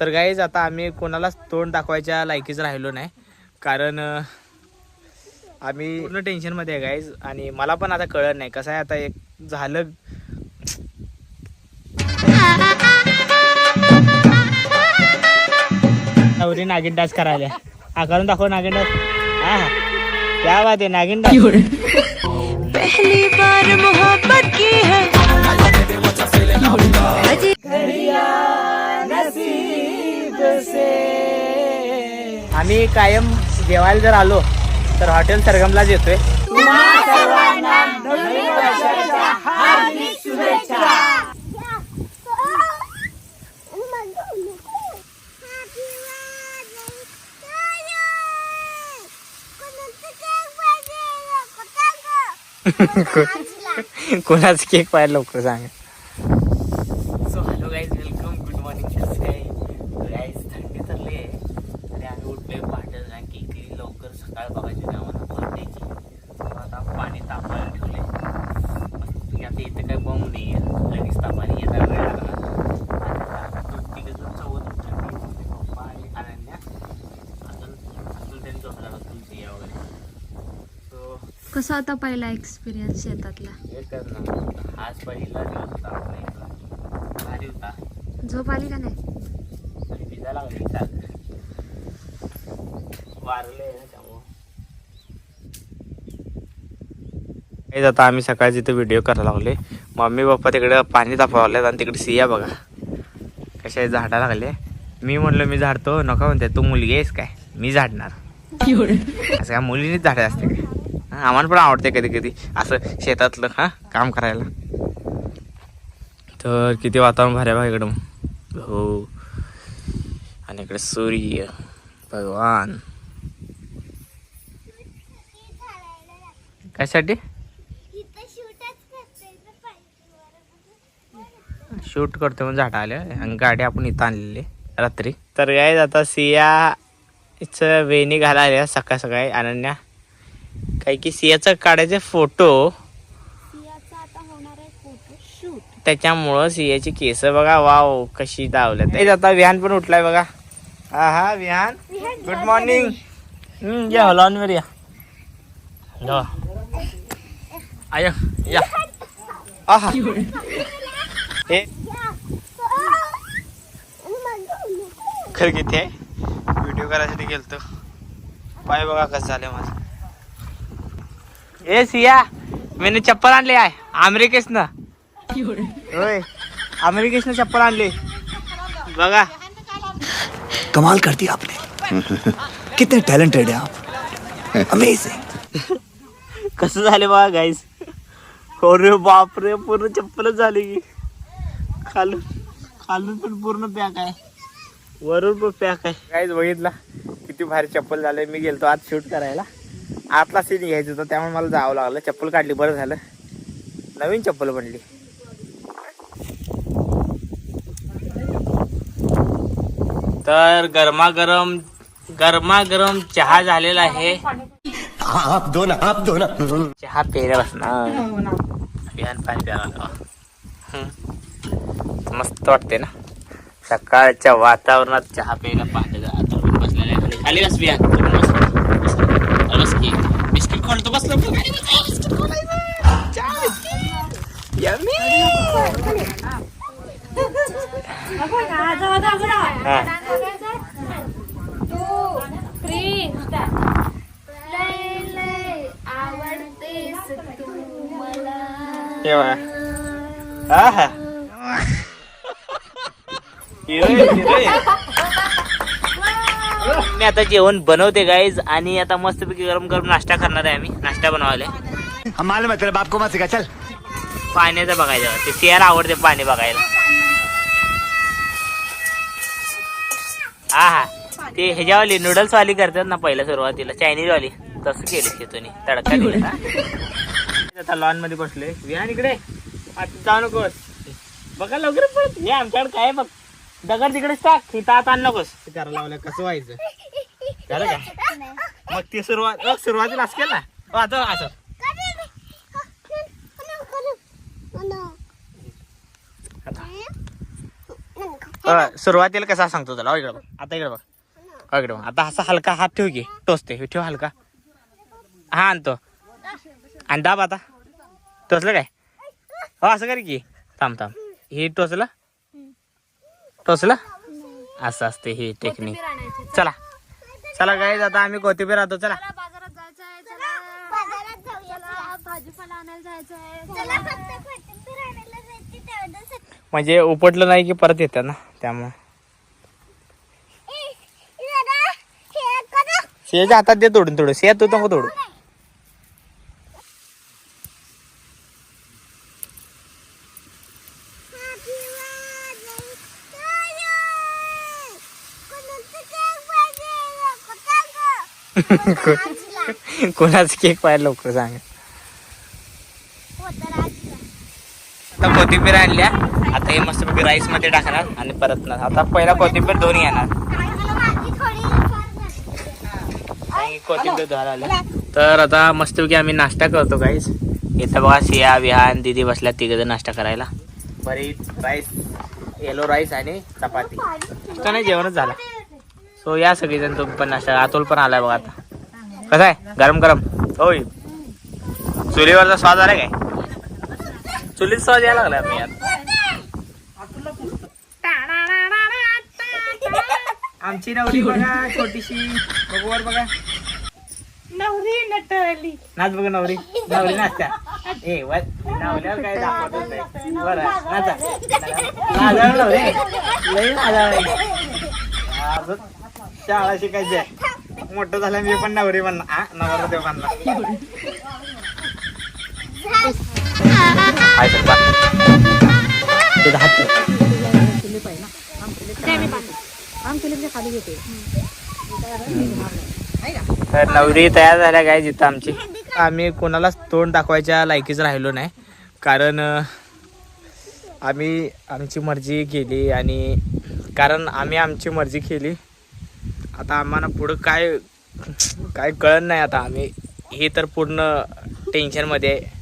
तर गाईज आता आम्ही कोणालाच तोंड दाखवायच्या लायकीच राहिलो नाही. कारण आम्ही पूर्ण टेन्शनमध्ये आहे गाईज आणि मला पण आता कळत नाही. कसं आहे आता एक झालं? नवरी नागिन डान्स करायला हा दाखव नागिन. डान्स हा हा. क्या बात आहे नागिन डान्स पहली बार मोहब्बत की है? आम्ही कायम जेवायला जर आलो तर हॉटेल सरगमलाच येतोय. कोणाच केक पाहिजे लवकर सांगा so hello guys welcome good morning कसं काय गाईज थंडी चालली आहे आणि आम्ही उठलोय पहाटे ना केकली लवकर सकाळ बघायची नाही आम्हाला पहाटेची मग आता पाणी तापायला ठेवले काय बॉम्ब नाही आहे लगेच तापाने वेळ लागणार मम्मी पप्पा आणि अनन्या. अजून अजून त्यांनी झोपला तुमची या वगैरे. सो कसा होता पहिला एक्सपिरियन्स शेतातला? एकच ना पहिला दिवस होता. आपला इथला भारी होता. झोप आली का नाही? आणि भिजा लागली. सारखं वारले ना त्यामुळं. नाही आता आम्ही सकाळी इथं व्हिडिओ करायला लागले मम्मी पप्पा तिकडे पाणी तापवले आणि तिकडे सिया बघा. कशा झाडा लागले. मी म्हणलं मी झाडतो नका म्हणते तू मुलगी आहेस काय? मी झाडणार. असं काय मुलीनेच झाडे असते काय? आम्हाला पण आवडते कधी कधी असं शेतातलं हां काम करायला. तर किती वातावरण भारी बघा इकडं. हो. आणि इकडे सूर्य भगवान. कशासाठी? शूट करतो म्हणून झाडा आले आणि गाडी आपण इथं आणलेली रात्री. तर काय आता सिया इथं वेणी घालायला सकाळ सकाळी. अनन्या काही की सियाचं काढायचे फोटो. त्याच्यामुळं सियाची केस बघा वाव कशी दावल्यात तेच आता विहान पण उठलाय बघा. हा हा विहान गुड मॉर्निंग हम्म, या हॉलॉन वर या. या. आय या. आहा. हे खर किती आहे? व्हिडिओ करायसाठी गेलतो. पाय बघा कसं झालं माझं. ए सिया मी चप्पल आणली आहे. अमेरिकेसनं. होय अमेरिकेसनं चप्पल आणली. बघा. कमाल कर दिया आपने. कितने टैलेंटेड है आप. अमेजिंग कसं झाले बघा गाईस अरे बापरे पूर्ण चप्पलच झाली. की खालून खालून पण पूर्ण पॅक आहे. वरून पण पॅक आहे. गाईज बघितला? किती भारी चप्पल झालंय. मी गेलतो आज शूट करायला. आतला सीन घ्यायचं होतं त्यामुळे मला जावं लागलं. चप्पल काढली बरं झालं. नवीन चप्पल बनली. तर गरमागरम गरमागरम चहा झालेला आहे. आप दो ना आप दो ना. चहा प्यायला बसणार. पाणी प्यायला मस्त वाटते ना. सकाळच्या वातावरणात चहा प्यायला पहाटे आता बसलेला आहे. खाली. बस पण बस. की. बिस्किट खोलतो बसलो. हा. हे बघा. आहा. Heroine, heroine. मी आता जेवण बनवते गाईज आणि आता मस्तपैकी गरम गरम नाश्ता करणार आहे आम्ही. नाश्ता बनवायला. हम मालूम है तेरे बाप को चल. पाण्याचं बघायचं ते सियाला आवडते पाणी बघायला. हा हा. ते ह्याच्यावाली नूडल्स वाली करतात ना पहिल्या सुरुवातीला. चायनीज वाली तसं केले शेतून तडका दिला. आता लॉनमध्ये बसले विहान इकडे. आता जाऊ नकोस बघा लवकर पळत. हे आमच्याकडे काय बघ. दगड तिकडेच टाक. इथं आत आण नकोस. ते करायला लावलं कसं व्हायचं? झालं का मग ती सुरुवात सुरुवातीला असं केलं. ना हो, आता असं आता. अ, सुरुवातीला कसा सांगतो तुला. हो इकडे बघ. आता इकडे बघ. हो इकडे बघ. आता असा हलका हात ठेव की. टोचते. हे ठेव हलका. हा आणतो. आणि दाब आता. टोचलं काय? हो असं कर की. थांब थांब. हे टोचलं. टोचलं असं असते ही टेक्निक चला. चला. काय आता आम्ही कोथिंबीर राहतो चला. बाजारात जायचं आहे चला चला भाजीपाला आणायला जायचं आहे म्हणजे उपटलं नाही की परत येतं ना त्यामुळे. सियाच्या हातात दे तोडून थोडं सिया तू नको तोडू. कोणाचा केक पाहिजे लवकर सांग. आता कोथिंबीर आणल्या. आता हे मस्तपैकी राईसमध्ये टाकणार आणि परत ना आता पहिला कोथिंबीर दोन्ही येणार. कोथिंबीर धुवायला आल्या. तर आता मस्तपैकी आम्ही नाश्ता करतो काहीच इथं बघा सिया विहान दिदी बसल्या तिघ नाश्ता करायला. बरी राईस येलो राईस आणि चपाती. तर नाही जेवणच झाला. सो या सगळेजण तुम्ही पण नाश्ता अतुल पण आलाय बघा आता. कसं आहे? गरम गरम. होय. चुलीवरचा स्वाद आला काय? चुलीत स्वाद यायला लागला मी आता आमची नवरी बघा छोटीशी. बघू वर बघा. नवरी नटली. नाच बघा नवरी. नवरी नाचत्या. ए वर. नवऱ्यावर काय दाखवतच नाही बरं नाचा. नाचायला नवरी लई अजून शाळा शिकायची आहे. मोठं झालं मी पण नवरी म्हणणार हा नवरा देव. तर नवरी तयार झाल्या काय जिथं आमची. आम्ही कोणालाच तोंड दाखवायच्या लायकीच राहिलो नाही. कारण आम्ही आमची मर्जी केली आणि कारण आम्ही आमची मर्जी केली. आता आम्हाला पुढं काय काय कळत नाही आता आम्ही. हे तर पूर्ण टेन्शनमध्ये आहे.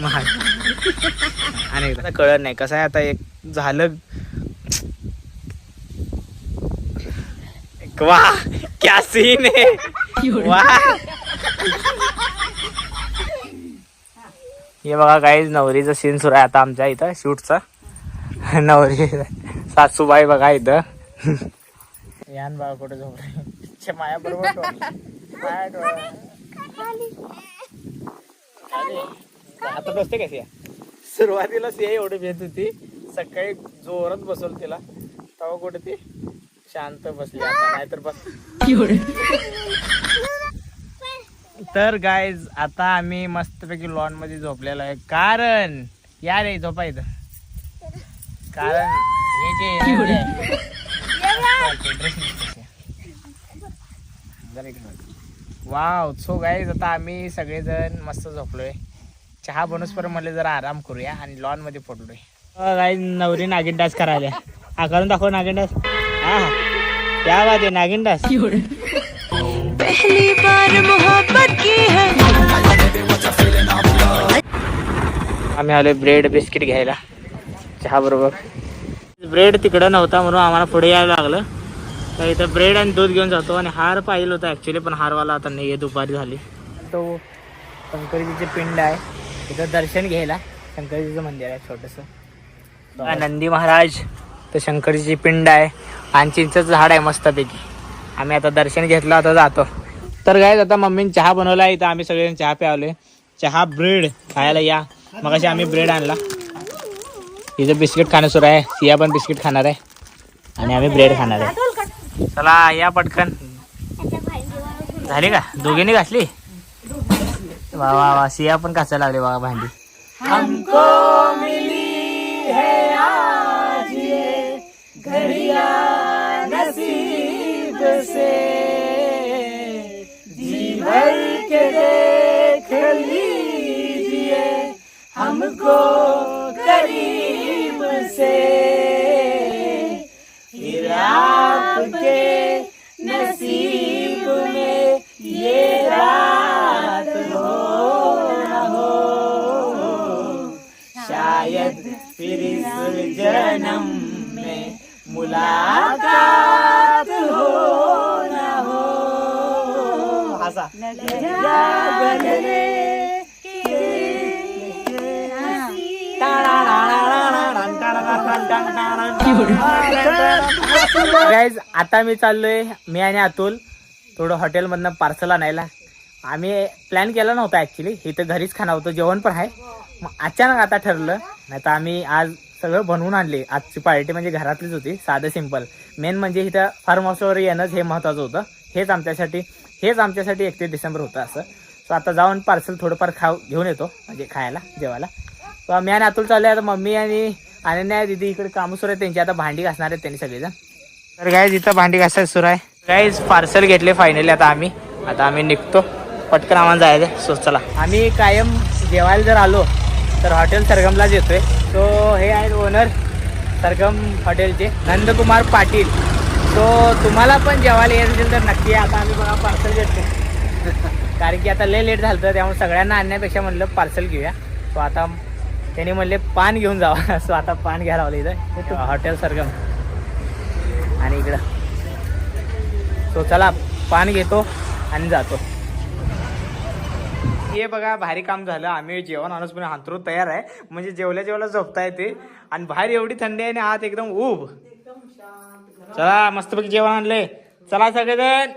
महाग. आणि कळत नाही. कसं आहे आता एक झालं. वा क्या सीन आहे. वा. हे बघा काही नवरीचा सीन सुरू आहे आता आमच्या इथं शूटचा. नवरी सासूबाई बघा इथं. यान बघा कुठे झोपले माया बरोबर माया डोळा आता बसते का सिया? सुरुवातीला सिया एवढी भेट होती. सकाळी जोरात बसवलं तिला. तेव्हा कुठे ती शांत बसली. आता नाहीतर बस तर गायज आता आम्ही मस्तपैकी लॉनमध्ये झोपलेलो आहे. कारण या रे झोपा इथं. कारण हे जे हे आहे. जरा इकडे बघ. वाव सो गाईज आता आम्ही सगळेजण मस्त झोपलोय. चहा बनूस पर्यंत मला जरा आराम करूया आणि लॉनमध्ये पडलोय. गाईज नवरी नागिन डान्स करायला हा करून दाखव नागिन डान्स हा. हा क्या बात आहे नागिन डान्स पहली बार मोहब्बत की है। आम्ही आलोय ब्रेड बिस्किट घ्यायला. चहा बरोबर. ब्रेड तिकडं नव्हता म्हणून आम्हाला पुढे यायला लागलं. तर इथं ब्रेड आणि दूध घेऊन जातो आणि हार पाहिजे होता ॲक्च्युली पण हारवाला आता नाही आहे दुपारी झाली. तो शंकरजीचे पिंड आहे. तिथं दर्शन घ्यायला शंकरजीचं मंदिर आहे छोटंसं. नंदी महाराज तर शंकरजीची पिंड आहे. आणि चिंचचं झाड आहे मस्तपैकी. आम्ही आता दर्शन घेतलं आता जातो. तर काय आता मम्मीने चहा बनवला इथं आम्ही सगळेजण चहा प्यावले. चहा ब्रेड. खायला या. मग आम्ही ब्रेड आणला. तिचं बिस्किट खाणं सुरू आहे. सिया पण बिस्किट खाणार आहे. आणि आम्ही ब्रेड खाणार आहे. चला या पटकन. झाली का? दोघींनी घासली? वा वा वा. सिया पण घासायला लागली बाबा भांडी. से आपके नसीब में ये रात हो न हो। शायद फिर इस जन्म में मुलाकात गाईज आता मी चाललोय मी आणि अतुल थोडं हॉटेलमधनं पार्सल आणायला. आम्ही प्लॅन केला नव्हता ॲक्च्युली इथं घरीच खाणार होतं जेवण पण आहे. मग अचानक आता ठरलं नाही तर आम्ही आज सगळं बनवून आणले. आजची पार्टी म्हणजे घरातलीच होती साधं सिंपल मेन म्हणजे इथं फार्म हाऊसवर येणंच हे महत्त्वाचं होतं. हेच आमच्यासाठी हेच आमच्यासाठी एकतीस डिसेंबर होतं असं. सो आता जाऊन पार्सल थोडंफार खाऊ घेऊन येतो म्हणजे खायला जेवायला. मी आणि अतुल चालले आता मम्मी आणि अनन्या दिदी इकडे कामं सुरू आहे त्यांची आता भांडी घासणार आहेत त्यांनी सगळेजण. तर गायज इथं भांडी घासायला सुरू आहे. गायज पार्सल घेतले फायनली आता आम्ही. आता आम्ही निघतो. पटकन आम्हाला जायचं सो चला. आम्ही कायम जेवायला जर आलो तर हॉटेल सरगमलाच येतोय सो हे आहेत ओनर सरगम हॉटेलचे नंदकुमार पाटील. सो तुम्हाला पण जेवायला येत असेल तर नक्की. आता आम्ही बघा पार्सल घेतो कारण की आता लय लेट झालं होतं, त्यामुळे सगळ्यांना आणण्यापेक्षा म्हणलं पार्सल घेऊया. सो आता त्यांनी म्हणले पान घेऊन जावा. सो आता पान घ्यायला लावलं इथं. हॉटेल सरगम आणि इकडं. सो चला पान घेतो आणि जातो. हे बघा भारी काम झालं. आम्ही जेवण आणूच पण हांतरून तयार आहे. म्हणजे जेवल्या जेवल्या झोपता येते आणि बाहेर एवढी थंडी आहे आणि आत एकदम उब चला मस्तपैकी जेवण आणले. चला सगळेजण.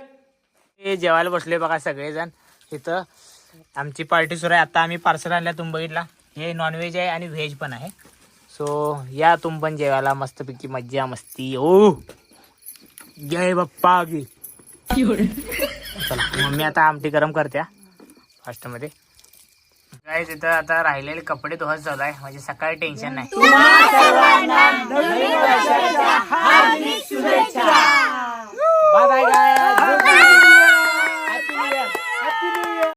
हे जेवायला बसले बघा सगळेजण. इथं आमची पार्टी सुरू आहे. आता आम्ही पार्सल आणल्या तुम्ही बघितला. हे नॉनव्हेज आहे आणि व्हेज पण आहे. सो या तुम पण जेवायला मस्तपैकी मज्जा मस्ती. ओ! जय बाप्पा की. चला मम्मी आता आमटी गरम करत्या फास्टमध्ये. काय तिथं आता राहिलेले कपडे धुवत झालं आहे. म्हणजे सकाळी टेन्शन नाही. Bye bye